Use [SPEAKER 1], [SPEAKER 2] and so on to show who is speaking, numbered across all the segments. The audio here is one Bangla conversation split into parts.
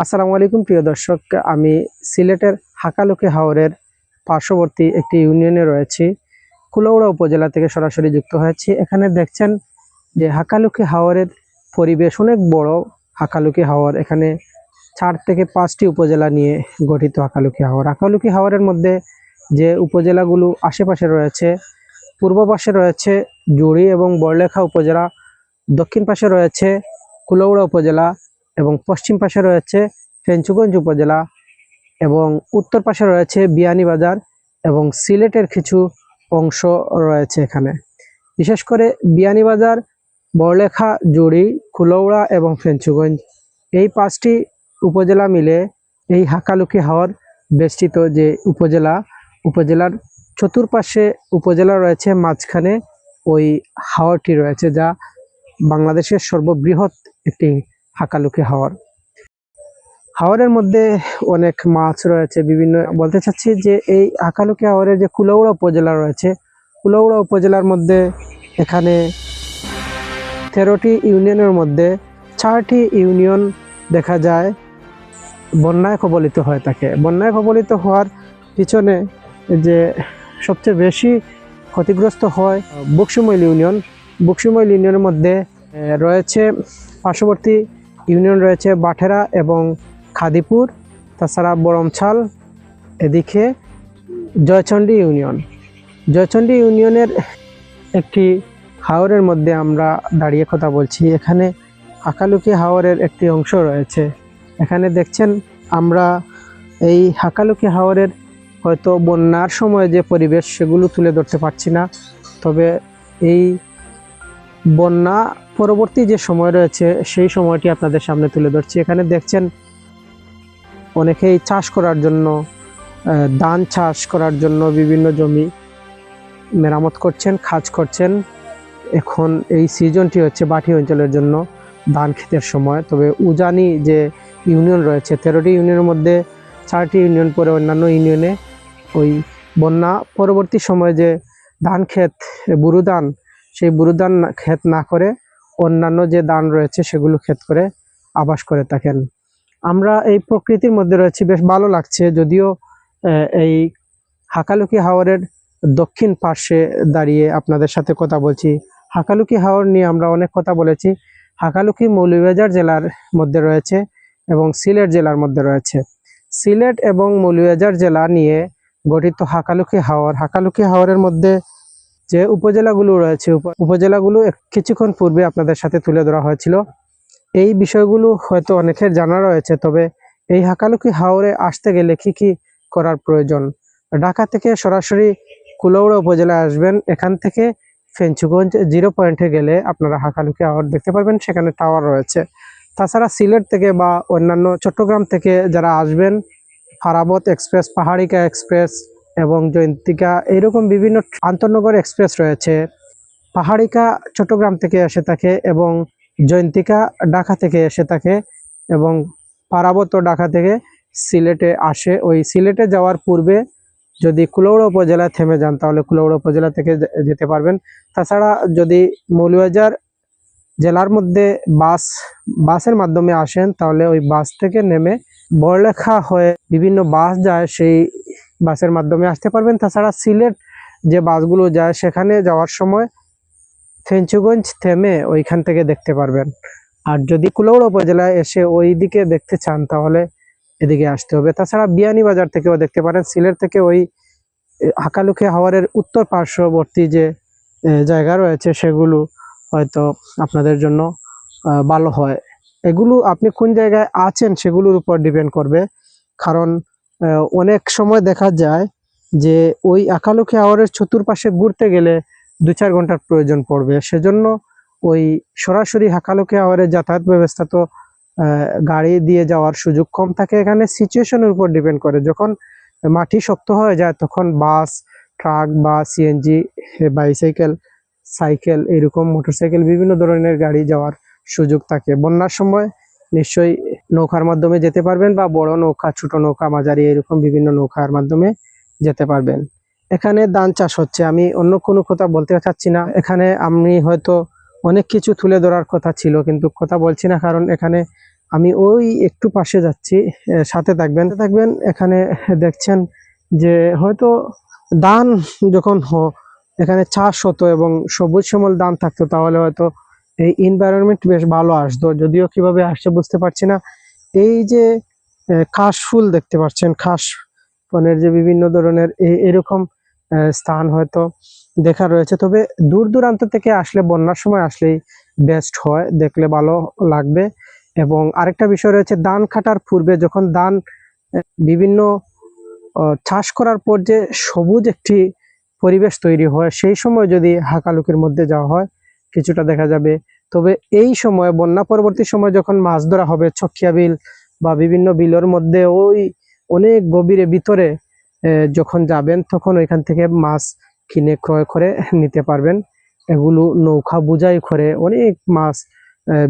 [SPEAKER 1] আসসালামু আলাইকুম, প্রিয় দর্শক। আমি সিলেটের হাকালুকি হাওরের পার্শ্ববর্তী একটি ইউনিয়নে রয়েছি। কুলাউড়া উপজেলা থেকে সরাসরি যুক্ত হয়েছি। এখানে দেখছেন যে হাকালুকি হাওরের পরিবেশ অনেক বড়। হাকালুকি হাওর এখানে চার থেকে পাঁচটি উপজেলা নিয়ে গঠিত হাকালুকি হাওর। হাকালুকি হাওরের মধ্যে যে উপজেলাগুলো আশেপাশে রয়েছে, পূর্ব পাশে রয়েছে জুড়ি এবং বড়লেখা উপজেলা, দক্ষিণ পাশে রয়েছে কুলৌড়া উপজেলা এবং পশ্চিম পাশে রয়েছে ফেঞ্চুগঞ্জ উপজেলা এবং উত্তর পাশে রয়েছে বিয়ানীবাজার এবং সিলেটের কিছু অংশ রয়েছে এখানে। বিশেষ করে বিয়ানীবাজার বড়লেখা, জুড়ি, কুলৌড়া এবং ফেঞ্চুগঞ্জ এই পাঁচটি উপজেলা মিলে এই হাকালুকি হাওর বেষ্টিত যে উপজেলা, উপজেলার চতুর্পাশে উপজেলা রয়েছে, মাঝখানে ওই হাওরটি রয়েছে যা বাংলাদেশের সর্ববৃহৎ একটি হাকালুকি হাওর। হাওরের মধ্যে অনেক মাছ রয়েছে, বিভিন্ন বলতে চাচ্ছি যে এই হাকালুকি হাওরের যে কুলাউড়া উপজেলা রয়েছে, কুলাউড়া উপজেলার মধ্যে এখানে তেরোটি ইউনিয়নের মধ্যে চারটি ইউনিয়ন দেখা যায়, বন্যায় কবলিত হয়ে থাকে বন্যায় কবলিত হওয়ার পিছনে যে সবচেয়ে বেশি ক্ষতিগ্রস্ত হয় বক্সিমৈল ইউনিয়ন। বক্সিমৈল ইউনিয়নের মধ্যে রয়েছে পার্শ্ববর্তী ইউনিয়ন রয়েছে বাঠেরা এবং খাদিপুর, তাছাড়া বরমছাল, এদিকে জয়চণ্ডী ইউনিয়ন। জয়চণ্ডী ইউনিয়নের একটি হাওরের মধ্যে আমরা দাঁড়িয়ে কথা বলছি। এখানে হাকালুকি হাওরের একটি অংশ রয়েছে। এখানে দেখছেন আমরা এই হাকালুকি হাওরের হয়তো বন্যার সময় যে পরিবেশ সেগুলো তুলে ধরতে পারছি না, তবে এই বন্যা পরবর্তী যে সময় রয়েছে, সেই সময়টি আপনাদের সামনে তুলে ধরছি। এখানে দেখছেন, অনেকেই চাষ করার জন্য ধান চাষ করার জন্য বিভিন্ন জমি মেরামত করছেন, খাজ করছেন। এখন এই সিজনটি হচ্ছে বাটি অঞ্চলের জন্য ধান ক্ষেতের সময়। তবে উজানি যে ইউনিয়ন রয়েছে, তেরোটি ইউনিয়নের মধ্যে চারটি ইউনিয়ন পরে অন্যান্য ইউনিয়নে ওই বন্যা, পরবর্তী সময়ে যে ধান ক্ষেত বুরুদান, সেই বুরুদান ক্ষেত না করে অন্যান্য যে দান রয়েছে সেগুলো ক্ষেত করে আবাস করে থাকেন। আমরা এই প্রকৃতির মধ্যে রয়েছি, বেশ ভালো লাগছে। যদিও এই হাকালুকি হাওরের দক্ষিণ পার্শ্বে দাঁড়িয়ে আপনাদের সাথে কথা বলছি। হাকালুকি হাওর নিয়ে আমরা অনেক কথা বলেছি। হাকালুকি মৌলভীবাজার জেলার মধ্যে রয়েছে এবং সিলেট জেলার মধ্যে রয়েছে। সিলেট এবং মৌলভীবাজার জেলা নিয়ে গঠিত হাকালুকি হাওর, হাকালুকি হাওরের মধ্যে যে উপজেলাগুলো রয়েছে, উপ- উপজেলাগুলো কিছুক্ষণ পূর্বে আপনাদের সাথে তুলে ধরা হয়েছিল। এই বিষয়গুলো হয়তো অনেকের জানা রয়েছে, তবে এই হাকালুকি হাওরে আসতে গেলে কি কি করার প্রয়োজন? ঢাকা থেকে সরাসরি কুলৌড়া উপজেলায় আসবেন। এখান থেকে ফেঞ্চুগঞ্জ জিরো পয়েন্টে গেলে আপনারা হাকালুকি হাওর দেখতে পারবেন, সেখানে টাওয়ার রয়েছে। তাছাড়া সিলেট থেকে বা অন্যান্য চট্টগ্রাম থেকে যারা আসবেন, ফারাবত এক্সপ্রেস, পাহাড়িকা এক্সপ্রেস এবং জয়ন্তিকা, এইরকম বিভিন্ন আন্তনগর এক্সপ্রেস রয়েছে। পাহাড়িকা চট্টগ্রাম থেকে এসে থাকে এবং জয়ন্তিকা ঢাকা থেকে এসে থাকে এবং পারাবত ঢাকা থেকে সিলেটে আসে। ওই সিলেটে যাওয়ার পূর্বে যদি কুলৌড়া উপজেলায় থেমে যান, তাহলে কুলৌড়া উপজেলা থেকে যেতে পারবেন। তাছাড়া যদি মৌলভীবাজার জেলার মধ্যে বাস, বাসের মাধ্যমে আসেন, তাহলে ওই বাস থেকে নেমে বড়লেখা হয়ে বিভিন্ন বাস যায় সেই বাসের মাধ্যমে আসতে পারবেন। তাছাড়া সিলেট যে বাসগুলো যায়, সেখানে যাওয়ার সময় ফেঞ্চুগঞ্জ থেমে ওইখান থেকে দেখতে পারবেন। আর যদি কুলৌড়া উপজেলায় এসে ওই দিকে দেখতে চান, তাহলে এদিকে আসতে হবে। তাছাড়া বিয়ানীবাজার থেকেও দেখতে পারেন। সিলেট থেকে ওই হাকালুকি হাওয়ারের উত্তর পার্শ্ববর্তী যে জায়গা রয়েছে, সেগুলো হয়তো আপনাদের জন্য ভালো হয়। এগুলো আপনি কোন জায়গায় আছেন, সেগুলোর উপর ডিপেন্ড করবে। কারণ অনেক সময় দেখা যায় যে ওই আকালুকি হাওয়ারের চতুর্পাশে ঘুরতে গেলে দু চার ঘণ্টার প্রয়োজন পড়বে। সেজন্য ওই সরাসরি হাকালুকি হাওয়ারের যাতায়াত ব্যবস্থা তো গাড়ি দিয়ে যাওয়ার সুযোগ কম থাকে। এখানে সিচুয়েশনের উপর ডিপেন্ড করে। যখন মাটি শক্ত হয়ে যায়, তখন বাস, ট্রাক বা সিএনজি বাইসাইকেল সাইকেল এরকম মোটরসাইকেল বিভিন্ন ধরনের গাড়ি যাওয়ার সুযোগ থাকে। বন্যার সময় নিশ্চয়ই নৌকার মাধ্যমে যেতে পারবেন বা বড় নৌকা, ছোট নৌকা, মাঝারি, এরকম বিভিন্ন নৌকার মাধ্যমে যেতে পারবেন। এখানে ধান চাষ হচ্ছে। আমি অন্য কোনো কথা বলতে চাচ্ছি না। এখানে আমি হয়তো অনেক কিছু তুলে ধরার কথা ছিল, কিন্তু কথা বলছি না কারণ এখানে আমি ওই একটু পাশে যাচ্ছি। সাথে থাকবেন। থাকবেন, এখানে দেখছেন যে হয়তো ধান যখন এখানে চাষ হতো এবং সবুজ শ্যামল ধান থাকতো, তাহলে হয়তো এই এনভায়রনমেন্ট বেশ ভালো আসতো। যদিও কীভাবে আসছে বুঝতে পারছি না। এই যে কাশ ফুল দেখতে পাচ্ছেন, খাস বনের যে বিভিন্ন ধরনের এরকম স্থান হয়তো দেখা রয়েছে। তবে দূর দূরান্ত থেকে আসলে, বন্যার সময় আসলেই বেস্ট হয়। দেখলে ভালো লাগবে। এবং আরেকটা বিষয় রয়েছে, ধান কাটার পূর্বে যখন ধান বিভিন্ন চাষ করার পর যে সবুজ একটি পরিবেশ তৈরি হয়, সেই সময় যদি হাকালুকির মধ্যে যাওয়া হয় কিছুটা দেখা যাবে। তবে এই সময়, বন্যা পরবর্তী সময় যখন মাছ ধরা হবে ছকিয়া বিল বা বিভিন্ন বিলের মধ্যে ওই অনেক গভীরে ভিতরে যখন যাবেন, তখন ওইখান থেকে মাছ কিনে ক্রয় করে নিতে পারবেন। এগুলো নৌকা বুঝাই করে অনেক মাছ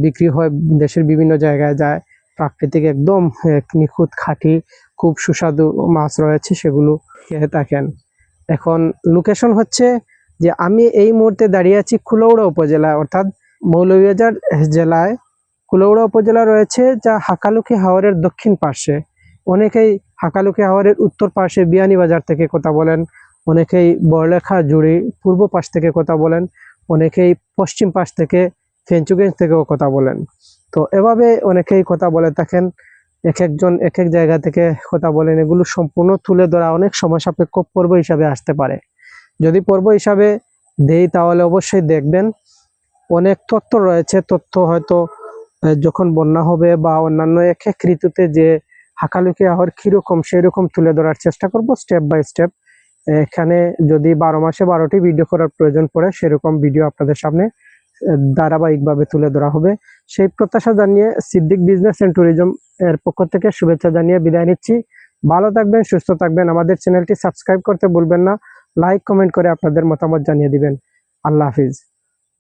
[SPEAKER 1] বিক্রি হয়। দেশের বিভিন্ন জায়গায় যায়, প্রাকৃতিক একদম নিখুঁত খাঁটি, খুব সুস্বাদু মাছ রয়েছে, সেগুলো খেয়ে থাকেন। এখন লোকেশন হচ্ছে যে আমি এই মুহূর্তে দাঁড়িয়ে আছি কুলৌড়া উপজেলা, অর্থাৎ মৌলভীবাজার জেলায়। কুলৌড়া উপজেলা রয়েছে যা হাকালুকি হাওরের দক্ষিণ পার্শ্বে। অনেকেই হাকালুকি হাওরের উত্তর পার্শ্বে বিয়ানীবাজার থেকে কথা বলেন, অনেকেই বড়লেখা জুড়ি পূর্ব পাশ থেকে কথা বলেন, অনেকেই পশ্চিম পাশ থেকে ফেঞ্চুগঞ্জ থেকেও কথা বলেন। তো এভাবে অনেকেই কথা বলে থাকেন, এক একজন এক এক জায়গা থেকে কথা বলেন। এগুলো সম্পূর্ণ তুলে ধরা অনেক সময় সাপেক্ষ পর্ব হিসাবে আসতে পারে। যদি পর্ব হিসাবে দেই, তাহলে অবশ্যই দেখবেন। অনেক তথ্য রয়েছে। তথ্য হয়তো যখন বন্যা হবে বা অন্যান্য এক এক ঋতুতে যে হাকালুকি আহর কীরকম সেই রকম তুলে ধরার চেষ্টা করব স্টেপ বাই স্টেপ এখানে যদি বারো মাসে বারোটি ভিডিও করার প্রয়োজন পড়ে, সেরকম ভিডিও আপনাদের সামনে ধারাবাহিকভাবে তুলে ধরা হবে। সেই প্রত্যাশা জানিয়ে সিদ্দিক বিজনেস অ্যান্ড ট্যুরিজম এর পক্ষ থেকে শুভেচ্ছা জানিয়ে বিদায় নিচ্ছি। ভালো থাকবেন, সুস্থ থাকবেন। আমাদের চ্যানেলটি সাবস্ক্রাইব করতে ভুলবেন না। লাইক কমেন্ট করে আপনাদের মতামত জানিয়ে দিবেন। আল্লাহ হাফিজ।